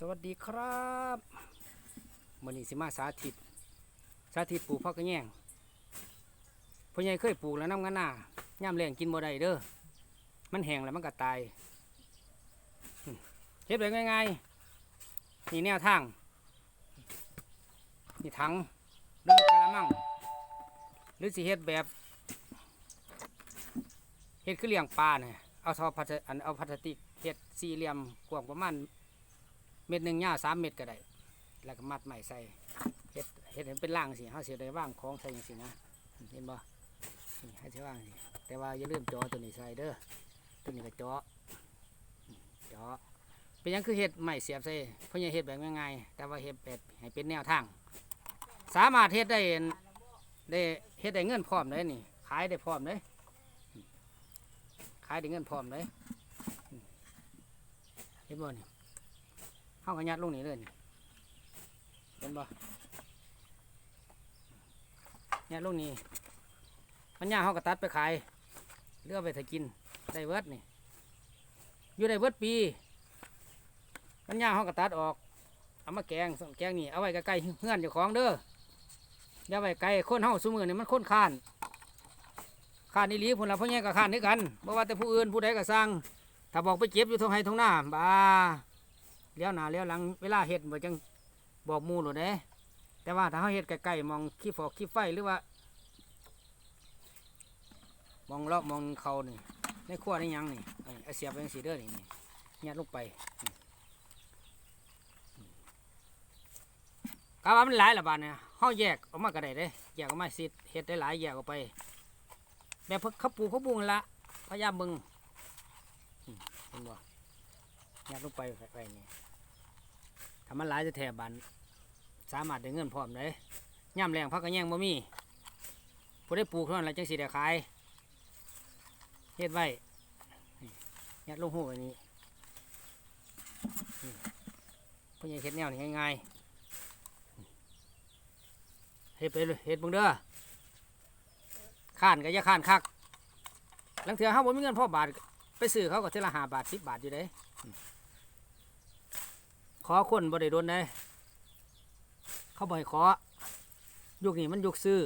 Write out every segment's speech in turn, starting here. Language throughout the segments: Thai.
สวัสดีครับมื่อนี้สิมาสาธิต สาธิตปลูกพักกระแยงพ่อใหญ่เคยปลูกแล้วน้ำกันหน้าย่ำแรงกินบ่ได้เด้อ มันแห้งแล้วมันก็ตายเฮ็ดแบบง่ายๆนี่แนวทาง นี่ถังหรือกระมังหรือสิเฮ็ดแบบเฮ็ดคือเลี้ยงปลาเนี่ยเอาทอพลาสเอาพลาสติกเฮ็ดสี่เหลี่ยมกว้างประมาณ เม็ดหนึ่งยาสามเม็ดก็ได้แล้วก็มัดใหม่ใส่เฮ็ดเฮ็ดให้มันเป็นร่างสิเขาเสียได้ว่างของใส่ยังสินะเห็นบ่นี่ให้ใช้ว่างสิแต่ว่าอย่าลืมจอตัวนี้ใส่เด้อตัวนี้ก็จอจอเป็นยังคือเฮ็ดใหม่เสียบใส่เพราะยังเฮ็ดแบบง่ายๆแต่ว่าเฮ็ดแบบให้เป็นแนวทาง สามารถเฮ็ดได้ได้เฮ็ดได้เงินพร้อมเลยนี่ ขายได้พร้อมเลยขายได้เงินพร้อมเลยเห็นบ่นี่ เข้ากันยัดลงนี่เลยนี่เห็นบ่ยัดลงนี่มันย่างเขาก็ตัดไปขายเลือกไปถ้ากินได้เวิร์ดนี่อยู่ได้เวิร์ดปี มันย่างเขาก็ตัดออกเอามาแกงสแกงนี่เอาไว้ใกล้ๆเฮือนเจ้าของเด้ออย่าไว้ไกลคนเฮาซุมือนี่มันคนข้านข้านนี่ลีพุ่นละพ่อแง่ก็ข้านด้วยกันบ่ว่าแต่ผู้อื่นผู้ใดก็สร้างถ้าบอกไปเก็บอยู่ทงไห้ทงหน้าบ้า เลี้ยวหน้าเลี้ยวหลังเวลาเห็ดบ่จังบอกมูหรอเด้แต่ว่าถ้าเขาเห็ดใกล้ๆมองขี้ฟอกขี้ไฟหรือว่า มองเลาะมองเขานี่ในขั้วในยังนี่นี่เอาเสียบไปจังสีเด้อนี่นี่ยัดลงไปกาว่ามันหลายละบาทเนี่ยเขาแยกออกมาก็ได้เด้แยกออกมาสิเห็ดได้หลายแยกออกไปแบบเขาปูเขาปลูกนั่นละพยายามบึงเห็นบ่ ยัดลงไปไปนี่ถ้ามันหลายจะแถบบันสามารถได้เงินพร้อมเลยย่ำแรงพักกระแยงบ่มีผู้ได้ปลูกเท่านั้นแหละจังสิได้ขายเฮ็ดไว้ยัดลงหูไว้นี่นี่พวกยังเฮ็ดแนวนี่ง่ายๆเฮ็ดไปเลยเฮ็ดบึงเด้อข้านก็อย่าข้านคักลังเถื่อเฮาบ่มีเงินพ่อบาท ไปซื้อเขาก็เทอละหาบาทสิบบาทอยู่เด้ ขอคนบริโดนได้เขาบ่อยขอ ยุคนี้มันยุคซื้อ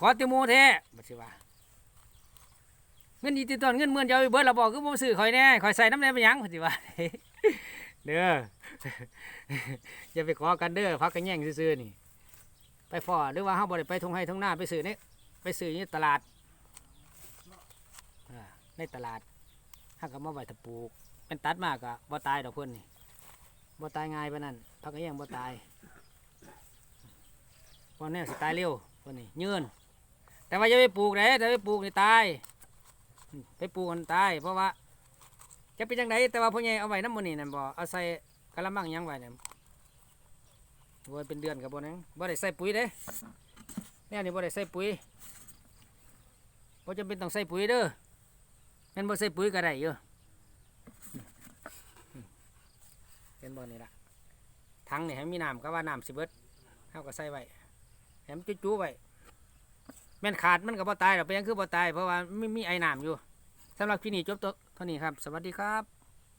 ขอเตโมแท้บัดสิว่าเงินดีติดตอนเงินเมื่อนเดียวเบิดเราบอกคือบ่ซื้อข่อยแน่ข่อยใส่น้ำแน่ไปยังบัดสิว่าเด้ออย่าไปขอกันเด้อพักกันแย่งซื้อๆนี่ ไปฟอหรือว่าเฮาบ่ได้ไปทงให้ทงหน้าไปซื้อนี่ไปซื้อนี่ตลาดในตลาดถ้าก็มาไว้ตะปลูก เป็นตัดมากอะบ่ตายดอกเพื่อนนี่บ่ตายง่ายปนนั้นพักก็ยังบ่ตายพอแน่สิตายเร็วเพื่อนนี่ยืนแต่ว่าอย่าไปปลูกเด้แต่ไปปลูกนี่ตายไปปลูกมันตายเพราะว่า จะเป็นจังไดแต่ว่าพ่อใหญ่เอาไว้น้ำมันนี่นั่นบ่เอาใส่กะละมังยังไว้เนี่ยไว้เป็นเดือนกับบ่นังบ่ได้ใส่ปุ๋ยเด้แนวนี้บ่ได้ใส่ปุ๋ยบ่จำเป็นต้องใส่ปุ๋ยเด้อแม่นบ่ใส่ปุ๋ยก็ได้อยู่ เป็นบ่อนี่ละถังนี่ให้มีน้ำก็ว่าน้ำสิเบิดเขาก็ใส่ไว้แห้มันจุ๊ๆไว้แม่นขาดมันก็บ่ตายหรอกเป็นยังคือบ่ตายเพราะว่าไม่มีไอ้น้ำอยู่สำหรับที่นี่จบตัวเท่านี้ครับ สวัสดีครับ